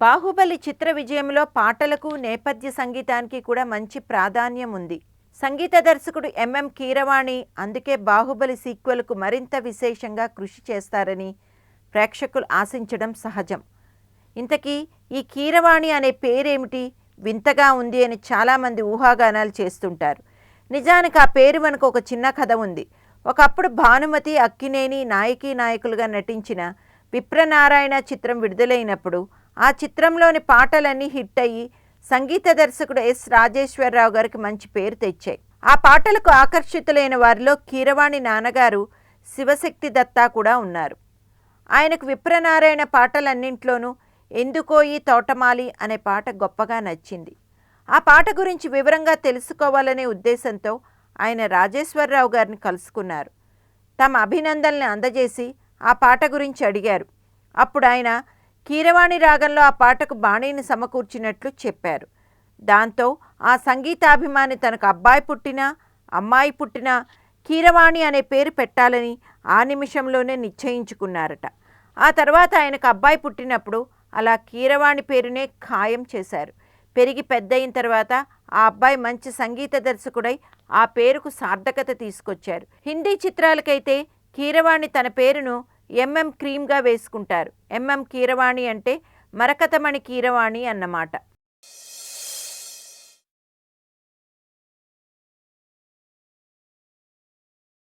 బాహుబలి చిత్ర విజయంలో పాటలకు నేపథ్య సంగీతానికి కూడా మంచి ప్రాధాన్యం ఉంది. సంగీత దర్శకుడు ఎంఎం కీరవాణి అందుకే బాహుబలి సీక్వెల్కు మరింత విశేషంగా కృషి చేస్తారని ప్రేక్షకులు ఆశించడం సహజం. ఇంతకీ ఈ కీరవాణి అనే పేరేమిటి? వింతగా ఉంది అని చాలామంది ఊహాగానాలు చేస్తుంటారు. నిజానికి ఆ పేరు మనకు ఒక చిన్న కథ ఉంది. ఒకప్పుడు భానుమతి అక్కినేని నాయకీ నాయకులుగా నటించిన విప్రనారాయణ చిత్రం విడుదలైనప్పుడు ఆ చిత్రంలోని పాటలన్నీ హిట్ అయ్యి సంగీత దర్శకుడు ఎస్ రాజేశ్వరరావు గారికి మంచి పేరు తెచ్చాయి. ఆ పాటలకు ఆకర్షితులైన వారిలో కీరవాణి నాన్నగారు శివశక్తి దత్తా కూడా ఉన్నారు. ఆయనకు విప్రనారాయణ పాటలన్నింట్లోనూ ఎందుకో ఈ తోటమాలి అనే పాట గొప్పగా నచ్చింది. ఆ పాట గురించి వివరంగా తెలుసుకోవాలనే ఉద్దేశంతో ఆయన రాజేశ్వరరావు గారిని కలుసుకున్నారు. తమ అభినందనల్ని అందజేసి ఆ పాట గురించి అడిగారు. అప్పుడు ఆయన కీరవాణి రాగంలో ఆ పాటకు బాణీని సమకూర్చినట్లు చెప్పారు. దాంతో ఆ సంగీతాభిమాని తనకు అబ్బాయి పుట్టినా అమ్మాయి పుట్టినా కీరవాణి అనే పేరు పెట్టాలని ఆ నిమిషంలోనే నిశ్చయించుకున్నారట. ఆ తర్వాత ఆయనకు అబ్బాయి పుట్టినప్పుడు అలా కీరవాణి పేరునే ఖాయం చేశారు. పెరిగి పెద్దయిన తర్వాత ఆ అబ్బాయి మంచి సంగీత దర్శకుడై ఆ పేరుకు సార్థకత తీసుకొచ్చారు. హిందీ చిత్రాలకైతే కీరవాణి తన పేరును ఎంఎం క్రీమ్గా వేసుకుంటారు. ఎంఎం కీరవాణి అంటే మరకతమణి కీరవాణి అన్నమాట.